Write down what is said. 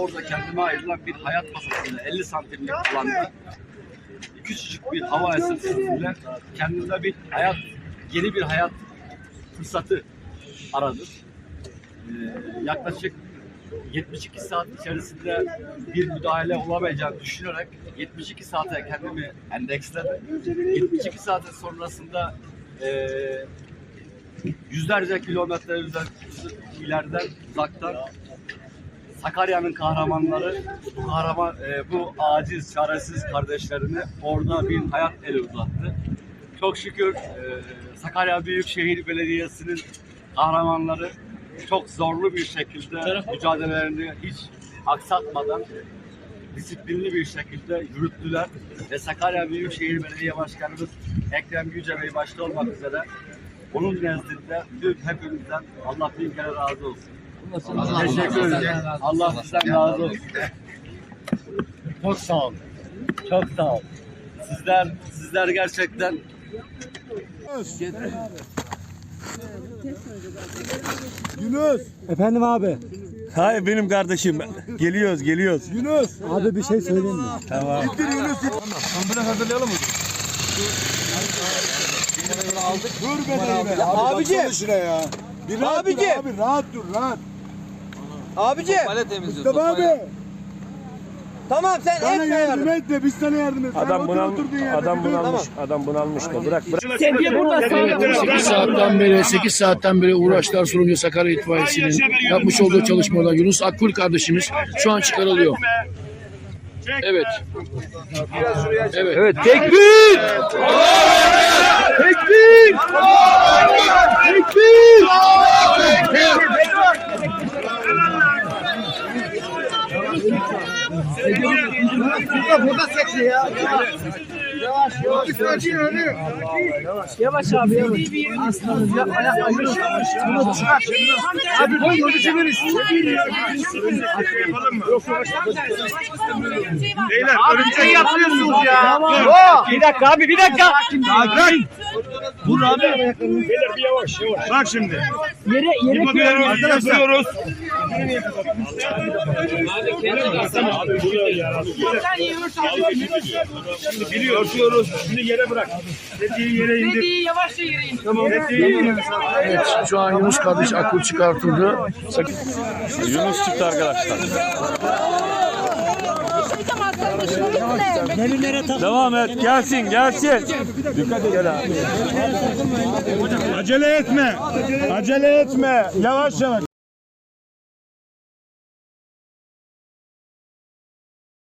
orada kendime ayrılan bir hayat masasıyla 50 santimlik alanda küçücük bir hava esintisiyle kendimde bir hayat, yeni bir hayat fırsatı aradım. Ee, yaklaşık 72 saat içerisinde bir müdahale olamayacağını düşünerek 72 saate kendimi endeksledim. 72 saatin sonrasında eee yüzlerce kilometre üzer- ileriden uzaktan Sakarya'nın kahramanları bu kahraman e, bu aciz çaresiz kardeşlerini orada bir hayat eli uzattı. Çok şükür e, Sakarya Büyükşehir Belediyesi'nin kahramanları çok zorlu bir şekilde mücadelelerini hiç aksatmadan disiplinli bir şekilde yürüttüler ve Sakarya Büyükşehir Belediye Başkanımız Ekrem Yüce Bey başta olmak üzere onun nezdinde tüm hepimizden Allah bin kere razı olsun. Teşekkür ederim. Allah sizden razı olsun. Çok sağ olun. Çok sağ olun. Sizler sizler gerçekten Yunus. Efendim abi. Hayır benim kardeşim. Geliyoruz geliyoruz. Yunus. Abi bir şey söyleyeyim mi? Tamam. İttir Yunus. Ambulans hazırlayalım mı? Dur be. Abi Abicim. Bir rahat Abicim. dur abi. Rahat dur rahat. Abicim Mustafa abi. tamam sen etme yardım yardım. etme. Biz sana yardım et. Sen Adam otur, bunal oturduğun yerde adam bir dur. bunalmış. Adam bunalmış da bırak bırak. 8 saatten beri 8 saatten beri uğraşlar sonucu Sakarya İtfaiyesi'nin yapmış olduğu çalışmalar Yunus Akkul kardeşimiz şu an çıkarılıyor. Evet. Evet. Evet. Tekbir! Tekbir! Tekbir! Yavaş abi yavaş. Aslanım yapma yapma. Yunus. Bunu çıkar. Abi koy yolu çeviririz. Beyler örümcek yapıyorsunuz ya. Bir dakika abi bir dakika. Dur abi. Bak şimdi. Yere yere koyalım. Arkadaşlar. Şimdi biliyoruz. Şimdi yere bırak. Dediği yere indir. Dediği yavaşça yere in. Tamam. Dediği indir. Evet. Şu an Yunus kardeş Akkul çıkartıldı. Yunus çıktı arkadaşlar. Devam et. Gelsin gelsin. Dikkat et. Acele etme. Acele etme. Yavaş yavaş.